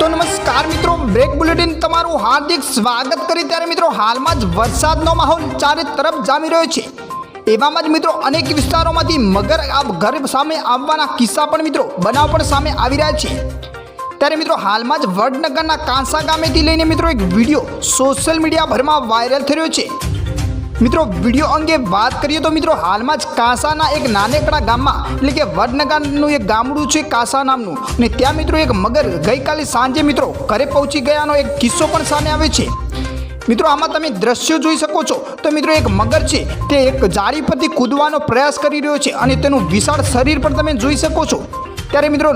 તો નમસ્કાર મિત્રો, બ્રેક બુલેટિન તમારું હાર્દિક સ્વાગત કરી. ત્યારે મિત્રો, હાલમાં જ વરસાદનો માહોલ ચારે તરફ જામી રહ્યો છે. એવામાં જ મિત્રો, અનેક વિસ્તારોમાંથી મગર ઘર સામે આવવાના કિસ્સા પણ મિત્રો, બનાવ પણ સામે આવી રહ્યા છે. ત્યારે મિત્રો, હાલમાં જ વડનગરના કાંસા ગામેથી લઈને મિત્રો, એક વીડિયો સોશિયલ મીડિયા ભરમાં વાયરલ થઈ રહ્યો છે. મિત્રો વીડિયો અંગે વાત કરીએ તો મિત્રો, હાલમાં જ કાંસાના એક નાનેકડા ગામમાં, એટલે કે વડનગરનું એક ગામડું છે કાંસા નામનું. અને ત્યાં મિત્રો એક મગર ગઈકાલે સાંજે મિત્રો ઘરે પહોંચી ગયાનો એક કિસ્સો પણ સામે આવે છે. મિત્રો, આમાં તમે દ્રશ્યો જોઈ શકો છો. તો મિત્રો, એક મગર છે, તે એક જાળી પરથી કૂદવાનો પ્રયાસ કરી રહ્યો છે અને તેનું વિશાળ શરીર પણ તમે જોઈ શકો છો. ત્યારે મિત્રો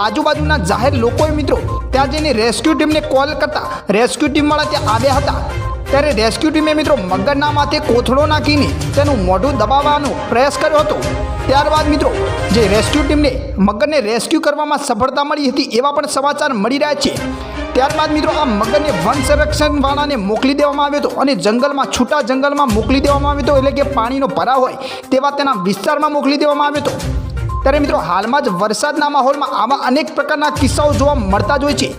આજુબાજુના જાહેર લોકોએ મિત્રો, ત્યાં જઈને રેસ્ક્યુ ટીમને કોલ કરતા. રેસ્ક્યુ ટીમવાળા ત્યાં આવ્યા હતા. ત્યારે રેસ્ક્યુ ટીમે મિત્રો મગરના માથે કોથળો નાખીને તેનું મોઢું દબાવવાનો પ્રયાસ કર્યો હતો. ત્યારબાદ મિત્રો, જે રેસ્ક્યુ ટીમને મગરને રેસ્ક્યુ કરવામાં સફળતા મળી હતી એવા પણ સમાચાર મળી રહ્યા છે. ત્યારબાદ મિત્રો, આ મગરને વન સંરક્ષણવાળાને મોકલી દેવામાં આવ્યો હતો અને જંગલમાં છૂટા જંગલમાં મોકલી દેવામાં આવ્યો હતો, એટલે કે પાણીનો ભરાવ હોય તેવા તેના વિસ્તારમાં મોકલી દેવામાં આવ્યો હતો. ત્યારે મિત્રો, હાલમાં જ વરસાદના માહોલમાં આવા અનેક પ્રકારના કિસ્સાઓ જોવા મળતા જ હોય છે.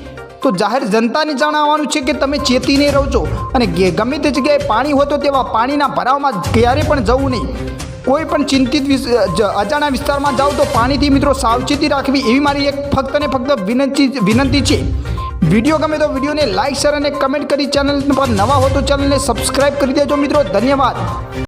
તો જાહેર જનતાને જણાવવાનું છે કે તમે ચેતીને રહો અને ગે- ગમે તે જગ્યાએ પાણી હોય તો તેવા પાણીના ભરાવમાં ક્યારે પણ જવું નહીં. કોઈ પણ ચિંતિત અજાણા વિસ્તારમાં જાઓ તો પાણીથી મિત્રો સાવચેતી રાખવી એવી મારી એક ફક્ત ને ફક્ત વિનંતી વિનંતી છે. વીડિયો ગમે તો વિડીયોને લાઇક શેર અને કમેન્ટ કરી ચેનલ પર નવા હો તો ચેનલને સબસ્ક્રાઇબ કરી દેજો મિત્રો. ધન્યવાદ.